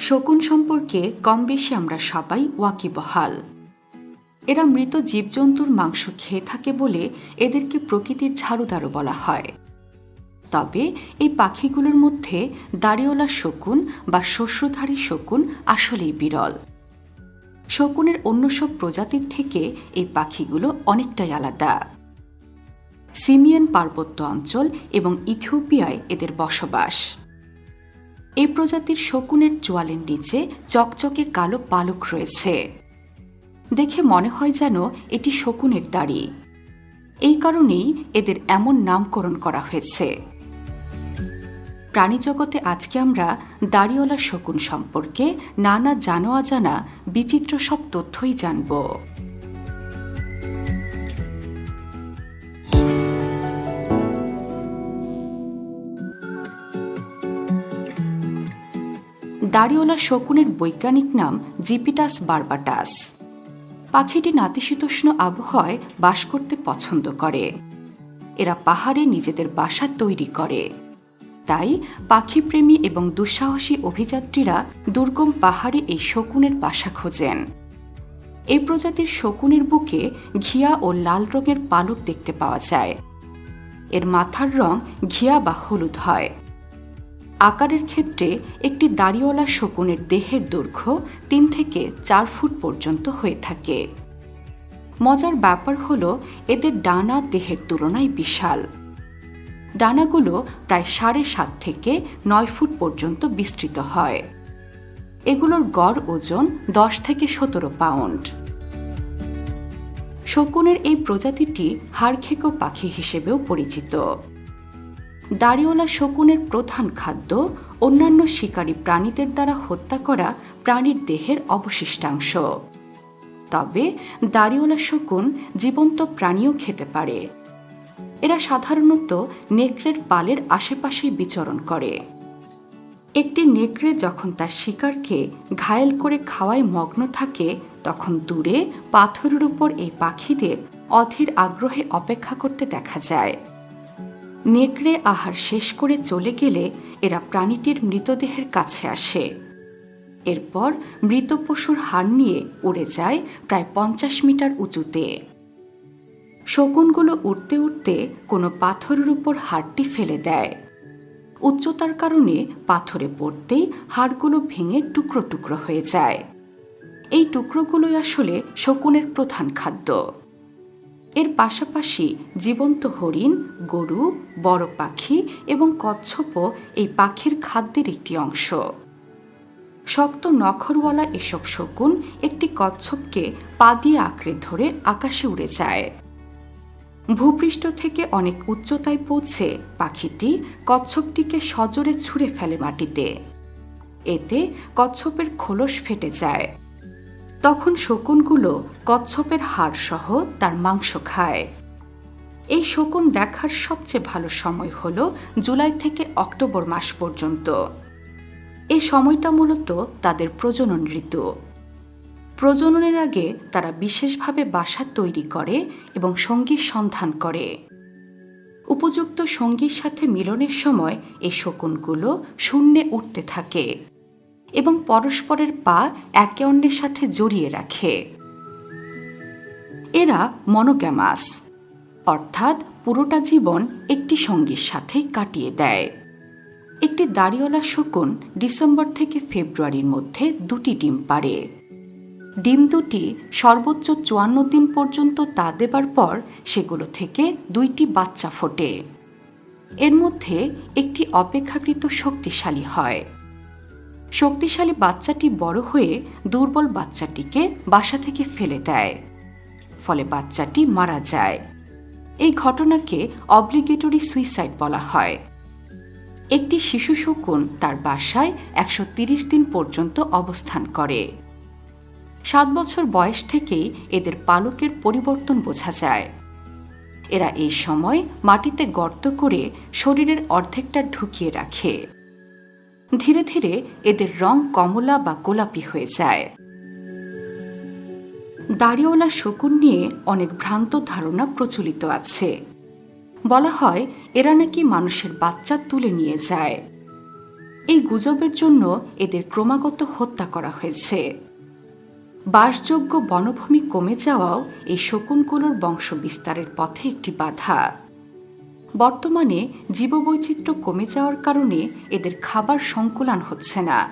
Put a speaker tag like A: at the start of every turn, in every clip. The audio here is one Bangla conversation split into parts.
A: শকুন সম্পর্কে কম বেশি আমরা সবাই ওয়াকিবহাল। এরা মৃত জীবজন্তুর মাংস খেয়ে থাকে বলে এদেরকে প্রকৃতির ঝাড়ুদারও বলা হয়। তবে এই পাখিগুলোর মধ্যে দাড়িওয়ালা শকুন বা শস্যধারী শকুন আসলেই বিরল। শকুনের অন্য সব প্রজাতির থেকে এই পাখিগুলো অনেকটাই আলাদা। সিমিয়ান পার্বত্য অঞ্চল এবং ইথিওপিয়ায় এদের বসবাস। এই প্রজাতির শকুনের চোয়ালের নিচে চকচকে কালো পালক রয়েছে। দেখে মনে হয় যেন এটি শকুনের দাড়ি। এই কারণেই এদের এমন নামকরণ করা হয়েছে। প্রাণীজগতে আজকে আমরা দাড়িওয়ালা শকুন সম্পর্কে নানা জানো অজানা বিচিত্র সব তথ্যই জানব। দাড়িওয়ালা শকুনের বৈজ্ঞানিক নাম জিপিটাস বারবাটাস। পাখিটি নাতিশীতোষ্ণ আবহাওয়ায় বাস করতে পছন্দ করে। এরা পাহাড়ে নিজেদের বাসা তৈরি করে। তাই পাখিপ্রেমী এবং দুঃসাহসী অভিযাত্রীরা দুর্গম পাহাড়ে এই শকুনের বাসা খোঁজেন। এই প্রজাতির শকুনের বুকে ঘিয়া ও লাল রঙের পালক দেখতে পাওয়া যায়। এর মাথার রং ঘিয়া বা হলুদ হয়। আকারের ক্ষেত্রে একটি দাড়িওয়ালা শকুনের দেহের দৈর্ঘ্য তিন থেকে চার ফুট পর্যন্ত হয়ে থাকে। মজার ব্যাপার হল, এদের ডানা দেহের তুলনায় বিশাল। ডানাগুলো প্রায় সাড়ে সাত থেকে নয় ফুট পর্যন্ত বিস্তৃত হয়। এগুলোর গড় ওজন দশ থেকে সতেরো পাউন্ড। শকুনের এই প্রজাতিটি হাড়খেকো পাখি হিসেবেও পরিচিত। দাড়িওয়ালা শকুনের প্রধান খাদ্য, অন্যান্য শিকারী প্রাণীদের দ্বারা হত্যা করা প্রাণীর দেহের অবশিষ্টাংশ। তবে দাড়িওয়ালা শকুন জীবন্ত প্রাণীও খেতে পারে। এরা সাধারণত নেকড়ের পালের আশেপাশেই বিচরণ করে। একটি নেকড়ে যখন তার শিকারকে ঘায়েল করে খাওয়ায় মগ্ন থাকে, তখন দূরে পাথরের উপর এই পাখিদের অধীর আগ্রহে অপেক্ষা করতে দেখা যায়। নেকড়ে আহার শেষ করে চলে গেলে এরা প্রাণীটির মৃতদেহের কাছে আসে। এরপর মৃত পশুর হাড় নিয়ে উড়ে যায় প্রায় পঞ্চাশ মিটার উঁচুতে। শকুনগুলো উঠতে উঠতে কোনো পাথরের উপর হাড়টি ফেলে দেয়। উচ্চতার কারণে পাথরে পড়তেই হাড়গুলো ভেঙে টুকরো টুকরো হয়ে যায়। এই টুকরোগুলোই আসলে শকুনের প্রধান খাদ্য। এর পাশাপাশি জীবন্ত হরিণ, গরু, বড় পাখি এবং কচ্ছপও এই পাখির খাদ্যের একটি অংশ। শক্ত নখরওয়ালা এসব শকুন একটি কচ্ছপকে পা দিয়ে আঁকড়ে ধরে আকাশে উড়ে যায়। ভূপৃষ্ঠ থেকে অনেক উচ্চতায় পৌঁছে পাখিটি কচ্ছপটিকে সজোরে ছুঁড়ে ফেলে মাটিতে। এতে কচ্ছপের খোলস ফেটে যায়। তখন শকুনগুলো কচ্ছপের হাড় সহ তার মাংস খায়। এই শকুন দেখার সবচেয়ে ভালো সময় হল জুলাই থেকে অক্টোবর মাস পর্যন্ত। এই সময়টা মূলত তাদের প্রজনন ঋতু। প্রজননের আগে তারা বিশেষভাবে বাসা তৈরি করে এবং সঙ্গীর সন্ধান করে। উপযুক্ত সঙ্গীর সাথে মিলনের সময় এই শকুনগুলো শূন্যে উঠতে থাকে। এবং পরস্পরের পা একে অন্যের সাথে জড়িয়ে রাখে। এরা মনোগ্যামাস, অর্থাৎ পুরোটা জীবন একটি সঙ্গীর সাথে কাটিয়ে দেয়। একটি দাড়িওয়ালা শকুন ডিসেম্বর থেকে ফেব্রুয়ারির মধ্যে দুটি ডিম পারে ডিম দুটি সর্বোচ্চ চুয়ান্ন দিন পর্যন্ত তা দেবার পর সেগুলো থেকে দুইটি বাচ্চা ফোটে। এর মধ্যে একটি অপেক্ষাকৃত শক্তিশালী হয়। শক্তিশালী বাচ্চাটি বড় হয়ে দুর্বল বাচ্চাটিকে বাসা থেকে ফেলে দেয়। ফলে বাচ্চাটি মারা যায়। এই ঘটনাকে অব্লিগেটরি সুইসাইড বলা হয়। একটি শিশু শকুন তার বাসায় একশো দিন পর্যন্ত অবস্থান করে। সাত বছর বয়স থেকেই এদের পালকের পরিবর্তন বোঝা যায়। এরা এই সময় মাটিতে গর্ত করে শরীরের অর্ধেকটা ঢুকিয়ে রাখে। ধীরে ধীরে এদের রং কমলা বা গোলাপি হয়ে যায়। দাড়িওয়ালা শকুন নিয়ে অনেক ভ্রান্ত ধারণা প্রচলিত আছে। বলা হয়, এরা নাকি মানুষের বাচ্চা তুলে নিয়ে যায়। এই গুজবের জন্য এদের ক্রমাগত হত্যা করা হয়েছে। বাসযোগ্য বনভূমি কমে যাওয়াও এই শকুনগুলোর বংশ বিস্তারের পথে একটি বাধা। বর্তমানে জীববৈচিত্র্য কমে যাওয়ার কারণে এদের খাবার সংকুলান হচ্ছে না।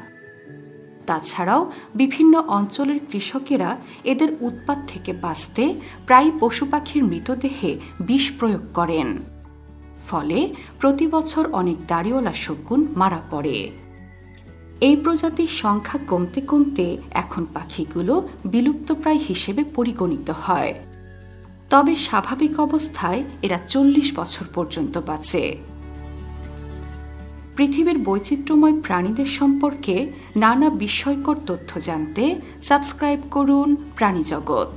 A: তাছাড়াও বিভিন্ন অঞ্চলের কৃষকেরা এদের উৎপাত থেকে বাঁচতে প্রায় পশু পাখির মৃতদেহে বিষ প্রয়োগ করেন। ফলে প্রতি বছর অনেক দাড়িওয়ালা শকুন মারা পড়ে। এই প্রজাতির সংখ্যা কমতে কমতে এখন পাখিগুলো বিলুপ্তপ্রায় হিসেবে পরিগণিত হয়। তবে স্বাভাবিক অবস্থায় এরা চল্লিশ বছর পর্যন্ত বাঁচে। পৃথিবীর বৈচিত্র্যময় প্রাণীদের সম্পর্কে নানা বিস্ময়কর তথ্য জানতে সাবস্ক্রাইব করুন প্রাণীজগৎ।